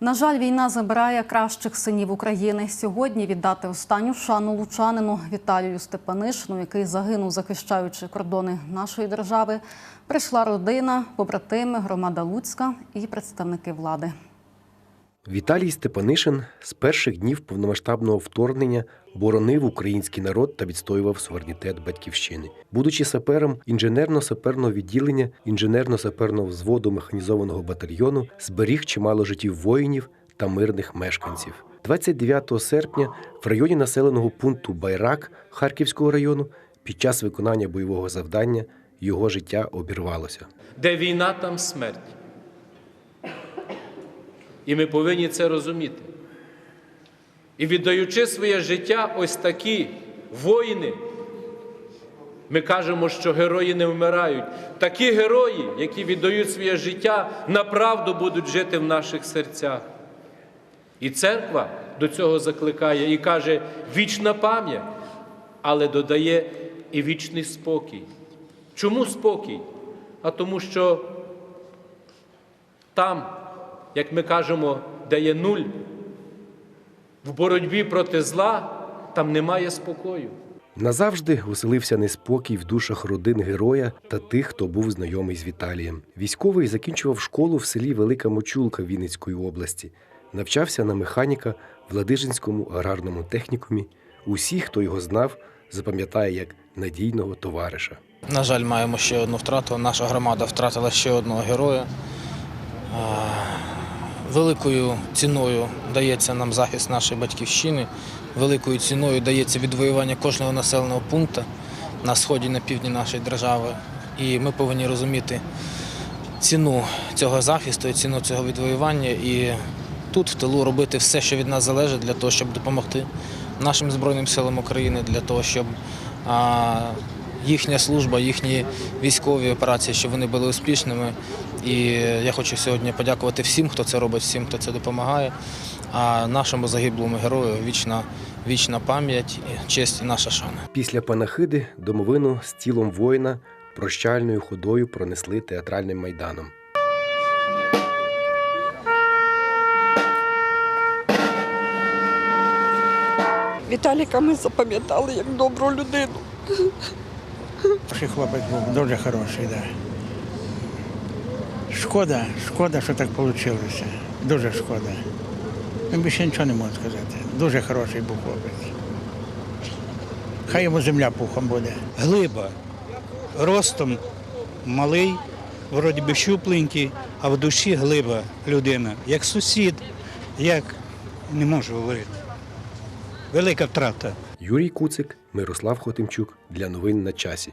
На жаль, війна забирає кращих синів України. Сьогодні віддати останню шану лучанину Віталію Степанишину, який загинув, захищаючи кордони нашої держави. Прийшла родина, побратими, громада Луцька і представники влади. Віталій Степанишин з перших днів повномасштабного вторгнення боронив український народ та відстоював суверенітет батьківщини. Будучи сапером інженерно-саперного відділення інженерно-саперного взводу механізованого батальйону, зберіг чимало життів воїнів та мирних мешканців. 29 серпня в районі населеного пункту Байрак Харківського району під час виконання бойового завдання його життя обірвалося. Де війна, там смерть. І ми повинні це розуміти. І віддаючи своє життя, ось такі воїни, ми кажемо, що герої не вмирають. Такі герої, які віддають своє життя, направду будуть жити в наших серцях. І церква до цього закликає і каже вічна пам'ять, але додає і вічний спокій. Чому спокій? А тому, що там, як ми кажемо, де є нуль, в боротьбі проти зла, там немає спокою. Назавжди оселився неспокій в душах родин героя та тих, хто був знайомий з Віталієм. Військовий закінчував школу в селі Велика Мочулка Вінницької області, навчався на механіка в Ладижинському аграрному технікумі. Усі, хто його знав, запам'ятає як надійного товариша. На жаль, маємо ще одну втрату. Наша громада втратила ще одного героя. Великою ціною дається нам захист нашої батьківщини, великою ціною дається відвоювання кожного населеного пункту на сході на півдні нашої держави. І ми повинні розуміти ціну цього захисту і ціну цього відвоювання. І тут, в тилу, робити все, що від нас залежить, для того, щоб допомогти нашим Збройним силам України, для того, щоб їхня служба, їхні військові операції, щоб вони були успішними. І я хочу сьогодні подякувати всім, хто це робить, всім, хто це допомагає. А нашому загиблому герою вічна, вічна пам'ять, честь і наша шана. Після панахиди домовину з тілом воїна прощальною ходою пронесли театральним майданом. Віталіка ми запам'ятали як добру людину. Хороший хлопець був, дуже хороший, да. Шкода, шкода, що так вийшло. Дуже шкода. Я більше нічого не можу сказати. Дуже хороший був хлопець. Хай йому земля пухом буде. глиба. Ростом малий, вроді би щупленький, а в душі глиба людина. Як сусід, як не можу говорити. Велика втрата. Юрій Куцик, Мирослав Хотимчук для новин на часі.